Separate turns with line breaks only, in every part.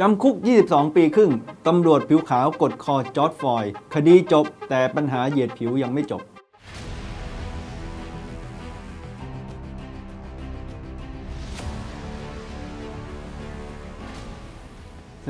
จำคุก 22 ปีครึ่ง ตำรวจผิวขาวกดคอจอร์ดฟอยด์คดีจบ แต่ปัญหาเหยียดผิวยังไม่จบ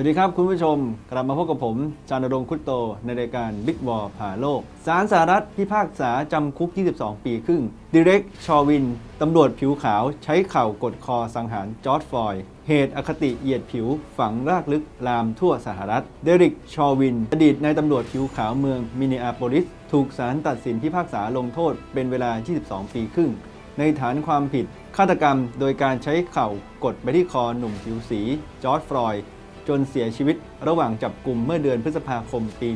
วัสดีครับคุณผู้ชม กลับมาพบกับผม จานรงคุตโต ในรายการ Big War ผ่าโลกศาลสหรัฐพิพากษาจำคุก 22 ปีครึ่งดิเรกชอวิน ตำรวจผิวขาวใช้เข่ากดคอสังหารจอร์ดฟลอยด์เหตุอคติเหยียดผิวฝังรากลึกลามทั่วสหรัฐ เดริก ชอวิน อดีตนายตำรวจผิวขาวเมืองมินนิอาโปลิส ถูกศาลตัดสินพิพากษาลงโทษเป็นเวลา 22 ปีครึ่ง ในฐานความผิดฆาตกรรมโดยการใช้เข่ากดไปที่คอหนุ่มผิวสีจอร์ดฟลอยด์ จนเสียชีวิตระหว่างจับกลุ่มเมื่อเดือนพฤษภาคมปี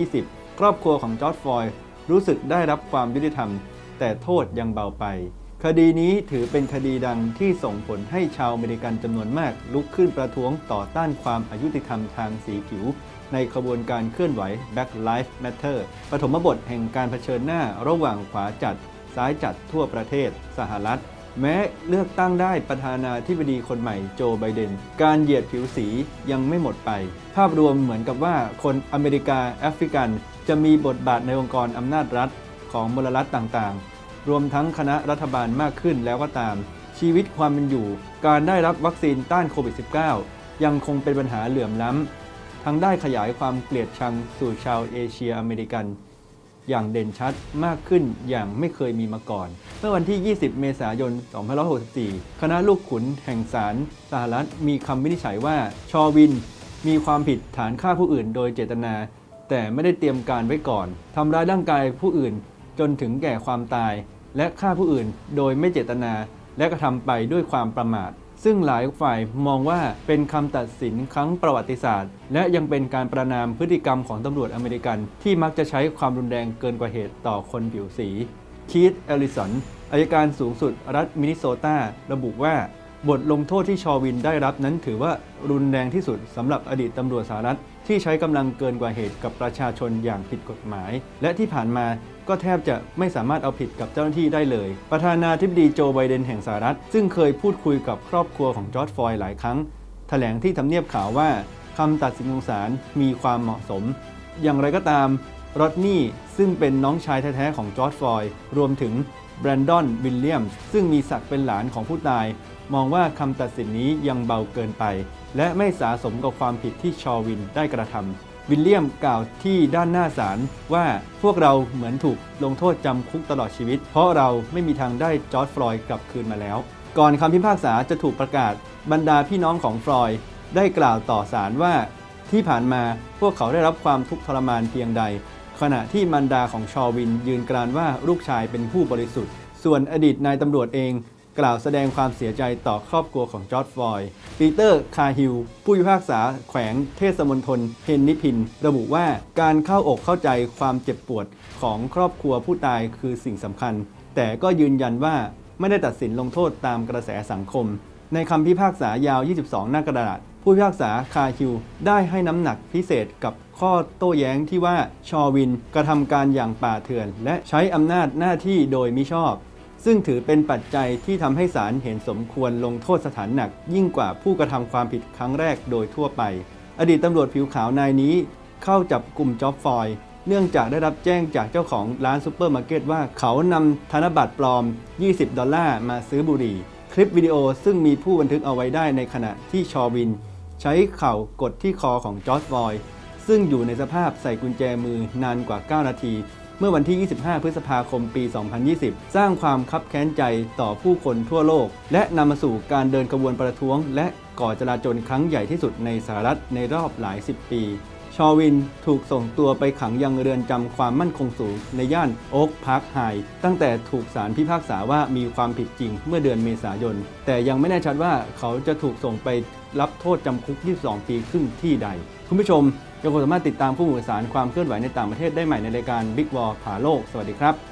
2020 ครอบครัวของจอร์ดฟลอยด์รู้สึกได้รับความยุติธรรม แต่โทษยังเบาไป คดีนี้ถือเป็นคดีดังที่ส่งผลให้ชาวอเมริกันจำนวนมาก ลุกขึ้นประท้วงต่อต้านความอายุติธรรมทางสีผิว ในขบวนการเคลื่อนไหว Black Lives Matter ปฐมบทแห่งการเผชิญหน้าระหว่างขวาจัด ซ้ายจัดทั่วประเทศ สหรัฐ แม้เลือกตั้งได้ประธานาธิบดีคนใหม่โจไบเดน การเหยียดผิวสียังไม่หมดไป ภาพรวมเหมือนกับว่าคนอเมริกาแอฟริกัน จะมีบทบาทในองค์กรอำนาจรัฐของมลรัฐต่างๆ รวมทั้งคณะรัฐบาลมากขึ้นแล้วก็ตาม ชีวิตความเป็นอยู่ การได้รับวัคซีนต้านโควิด -19 ยังคงเป็นปัญหาเหลื่อมล้ำทั้งได้ขยายความเกลียดชังสู่ชาวเอเชียอเมริกัน อย่างเด่นชัดมากขึ้นอย่างไม่เคยมีมาก่อน เมื่อวันที่ 20 เมษายน 2564 คณะลูกขุนแห่งศาลสหรัฐมีคำวินิจฉัยว่าชอวิน มีความผิดฐานฆ่าผู้อื่นโดยเจตนา แต่ไม่ได้เตรียมการไว้ก่อนทำร้ายร่างกายผู้อื่นจนถึงแก่ความตาย และฆ่าผู้อื่นโดยไม่เจตนา และกระทำไปด้วยความประมาท ซึ่งหลายฝ่ายมองว่าเป็นคำตัดสินครั้งประวัติศาสตร์ และยังเป็นการประนามพฤติกรรมของตำรวจอเมริกัน ที่มักจะใช้ความรุนแรงเกินกว่าเหตุต่อคนผิวสีคีธเอลิสันอายการสูงสุดรัฐมินนิโซตาระบุว่า บทลงโทษที่ชอวินได้รับนั้นถือว่ารุนแรงที่สุดสำหรับอดีตตำรวจสหรัฐที่ใช้กำลังเกินกว่าเหตุกับประชาชนอย่างผิดกฎหมาย และที่ผ่านมาก็แทบจะไม่สามารถเอาผิดกับเจ้าหน้าที่ได้เลย ประธานาธิบดีโจไบเดนแห่งสหรัฐ ซึ่งเคยพูดคุยกับครอบครัวของจอร์ดฟลอยหลายครั้ง แถลงที่ทำเนียบข่าวว่าคำตัดสินของศาลมีความเหมาะสม อย่างไรก็ตามรอดนี่ซึ่งเป็นน้องชายแท้ๆของจอร์ดฟลอยรวมถึงแบรนดอนวิลเลียมซึ่งมีศักดิ์เป็นหลานของผู้ตาย มองว่าคำตัดสินนี้ยังเบาเกินไป และไม่สาสมกับความผิดที่ชอวินได้กระทำวิลเลียมกล่าวที่ด้านหน้าศาลว่าพวกเราเหมือนถูกลงโทษจำคุกตลอดชีวิต เพราะเราไม่มีทางได้จอร์ดฟลอยด์กลับคืนมาแล้ว ก่อนคำพิพากษาจะถูกประกาศบรรดาพี่น้องของฟลอยด์ได้กล่าวต่อศาลว่า ที่ผ่านมาพวกเขาได้รับความทุกข์ทรมานเพียงใด ขณะที่มันดาของชอวินยืนกรานว่าลูกชายเป็นผู้บริสุทธิ์ ส่วนอดีตนายตำรวจเอง กล่าวแสดงความเสียใจต่อครอบครัวของจอร์ดฟลอยด์ปีเตอร์ คาฮิล ผู้พิพากษาแขวงเทศมนตรเฮนนิพิน ระบุว่าการเข้าอกเข้าใจความเจ็บปวดของครอบครัวผู้ตายคือสิ่งสำคัญ แต่ก็ยืนยันว่าไม่ได้ตัดสินลงโทษตามกระแสสังคม ในคำพิพากษายาว 22 หน้ากระดาษ ผู้พิพากษาคาฮิวได้ให้น้ำหนักพิเศษกับข้อโต้แย้งที่ว่าชอวินกระทำการอย่างป่าเถื่อน และใช้อำนาจหน้าที่โดยมิชอบ ซึ่งถือเป็นปัจจัยที่ทำให้ศาลเห็นสมควรลงโทษสถานหนัก ยิ่งกว่าผู้กระทำความผิดครั้งแรกโดยทั่วไป อดีตตำรวจผิวขาวนายนี้ เข้าจับกลุ่มจ็อบฟอยด์เนื่องจากได้รับแจ้งจากเจ้าของร้านซูเปอร์มาร์เก็ตว่าเขานำธนบัตรปลอม 20 ดอลลาร์มาซื้อบุหรี่ คลิปวิดีโอซึ่งมีผู้บันทึกเอาไว้ได้ในขณะที่ชอวิน ใช้เข่ากดที่คอของจอร์จฟอยด์ซึ่งอยู่ในสภาพใส่กุญแจมือนานกว่า 9 นาที เมื่อวันที่ 25 พฤษภาคม ปี 2020 สร้างความคับแค้นใจต่อผู้คนทั่วโลก และนำมาสู่การเดินขบวนประท้วง และก่อจลาจลครั้งใหญ่ที่สุดในสหรัฐในรอบหลายสิบปี ชอวินถูกส่งตัวไปขังยังเรือนจำความมั่นคงสูง ในย่านโอ๊กพาร์คไฮตั้งแต่ถูกศาลพิพากษาว่ามีความผิดจริงเมื่อเดือนเมษายน แต่ยังไม่แน่ชัดว่าเขาจะถูกส่งไปรับโทษจำคุก 22 ปีครึ่งที่ใด คุณผู้ชมยังคงสามารถติดตามผู้มือสารความเคลื่อนไหวในต่างประเทศได้ใหม่ในรายการ Big War ผ่าโลก สวัสดีครับ